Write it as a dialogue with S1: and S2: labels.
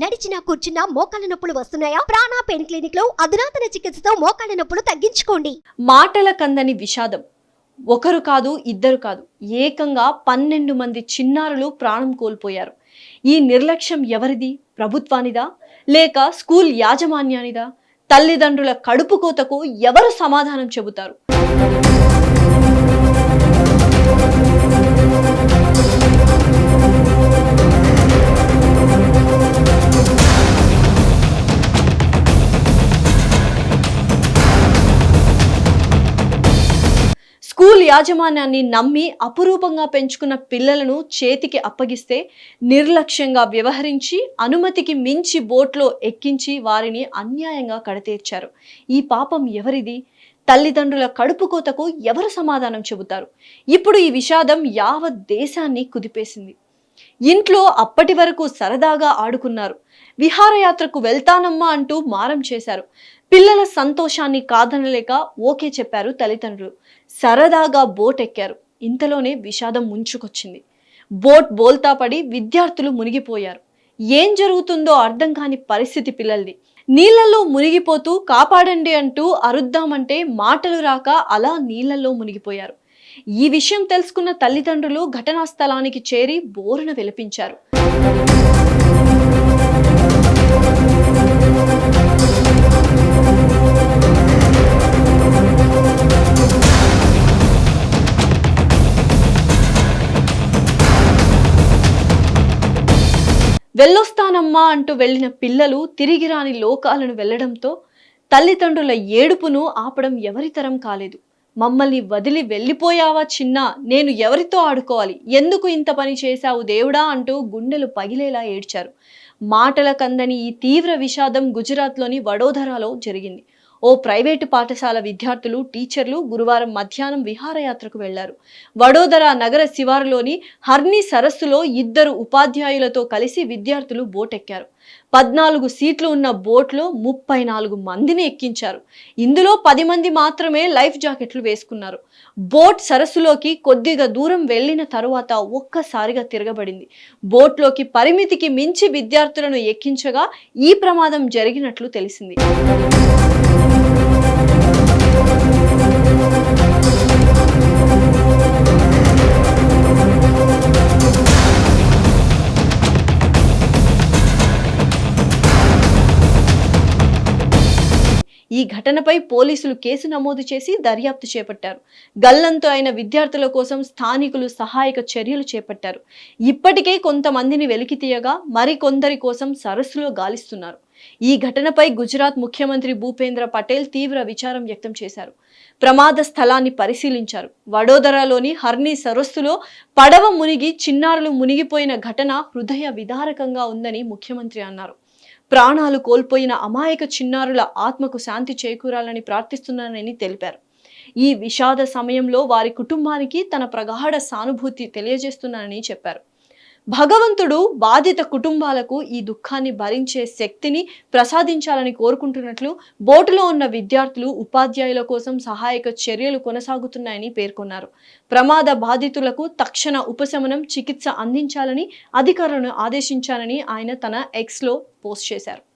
S1: నడిచినా కూర్చున్నా మోకాళ్ళ నొప్పులు వస్తున్నాయా? ప్రాణా పెయిన్ క్లినిక్లో అధునాతన చికిత్సతో మోకాళ్ళ నొప్పులు తగ్గించుకోండి.
S2: మాటల కందని విషాదం. ఒకరు కాదు ఇద్దరు కాదు. ఏకంగా పన్నెండు మంది చిన్నారులు ప్రాణం కోల్పోయారు. ఈ నిర్లక్ష్యం ఎవరిది? ప్రభుత్వానిదా? లేక స్కూల్ యాజమాన్యానిదా? తల్లిదండ్రుల కడుపు కోతకు ఎవరు సమాధానం చెబుతారు? స్కూల్ యాజమాన్యాన్ని నమ్మి అపురూపంగా పెంచుకున్న పిల్లలను చేతికి అప్పగిస్తే నిర్లక్ష్యంగా వ్యవహరించి అనుమతికి మించి బోట్లో ఎక్కించి వారిని అన్యాయంగా కడతీర్చారు. ఈ పాపం ఎవరిది? తల్లిదండ్రుల కడుపు కోతకు ఎవరు సమాధానం చెబుతారు? ఇప్పుడు ఈ విషాదం యావత్ దేశాన్ని కుదిపేసింది. ఇంట్లో అప్పటి వరకు సరదాగా ఆడుకున్నారు. విహారయాత్రకు వెళ్తానమ్మా అంటూ మారం చేశారు. పిల్లల సంతోషాన్ని కాదనలేక ఓకే చెప్పారు తల్లిదండ్రులు. సరదాగా బోట్ ఎక్కారు ఇంతలోనే విషాదం ముంచుకొచ్చింది. బోట్ బోల్తా పడి విద్యార్థులు మునిగిపోయారు. ఏం జరుగుతుందో అర్థం కాని పరిస్థితి పిల్లల్ది. నీళ్ళలో మునిగిపోతూ కాపాడండి అంటూ అరుద్దామంటే మాటలు రాక అలా నీళ్ళలో మునిగిపోయారు. ఈ విషయం తెలుసుకున్న తల్లిదండ్రులు ఘటనా స్థలానికి చేరి బోరున విలపించారు. వెళ్ళొస్తానమ్మా అంటూ వెళ్ళిన పిల్లలు తిరిగి రాని లోకాలను వెళ్ళడంతో తల్లిదండ్రుల ఏడుపును ఆపడం ఎవరితరం కాలేదు. మమ్మల్ని వదిలి వెళ్ళిపోయావా చిన్న? నేను ఎవరితో ఆడుకోవాలి? ఎందుకు ఇంత పని చేశావు దేవుడా? అంటూ గుండెలు పగిలేలా ఏడ్చారు. మాటల కందని ఈ తీవ్ర విషాదం గుజరాత్లోని వడోదరాలో జరిగింది. ఓ ప్రైవేటు పాఠశాల విద్యార్థులు టీచర్లు గురువారం మధ్యాహ్నం విహారయాత్రకు వెళ్ళారు. వడోదర నగర శివారులోని హర్ని సరస్సులో ఇద్దరు ఉపాధ్యాయులతో కలిసి విద్యార్థులు బోట్ ఎక్కారు పద్నాలుగు సీట్లు ఉన్న బోట్లో ముప్పై నాలుగు మందిని ఎక్కించారు. ఇందులో పది మంది మాత్రమే లైఫ్ జాకెట్లు వేసుకున్నారు. బోట్ సరస్సులోకి కొద్దిగా దూరం వెళ్ళిన తరువాత ఒక్కసారిగా తిరగబడింది. బోట్లోకి పరిమితికి మించి విద్యార్థులను ఎక్కించగా ఈ ప్రమాదం జరిగినట్లు తెలిసింది. ఈ ఘటనపై పోలీసులు కేసు నమోదు చేసి దర్యాప్తు చేపట్టారు. గల్లంతో అయిన విద్యార్థుల కోసం స్థానికులు సహాయక చర్యలు చేపట్టారు. ఇప్పటికే కొంతమందిని వెలికి తీయగా మరికొందరి కోసం సరస్సులో గాలిస్తున్నారు. ఈ ఘటనపై గుజరాత్ ముఖ్యమంత్రి భూపేంద్ర పటేల్ తీవ్ర విచారం వ్యక్తం చేశారు. ప్రమాద స్థలాన్ని పరిశీలించారు. వడోదరాలోని హర్నీ సరస్సులో పడవ మునిగి చిన్నారులు మునిగిపోయిన ఘటన హృదయ విదారకంగా ఉందని ముఖ్యమంత్రి అన్నారు. ప్రాణాలు కోల్పోయిన అమాయక చిన్నారుల ఆత్మకు శాంతి చేకూరాలని ప్రార్థిస్తున్నానని తెలిపారు. ఈ విషాద సమయంలో వారి కుటుంబానికి తన ప్రగాఢ సానుభూతి తెలియజేస్తున్నానని చెప్పారు. భగవంతుడు బాధిత కుటుంబాలకు ఈ దుఃఖాన్ని భరించే శక్తిని ప్రసాదించాలని కోరుకుంటున్నట్లు బోటులో ఉన్న విద్యార్థులు ఉపాధ్యాయుల కోసం సహాయక చర్యలు కొనసాగుతున్నాయని పేర్కొన్నారు. ప్రమాద బాధితులకు తక్షణ ఉపశమనం చికిత్స అందించాలని అధికారులను ఆదేశించాలని ఆయన తన ఎక్స్లో పోస్ట్ చేశారు.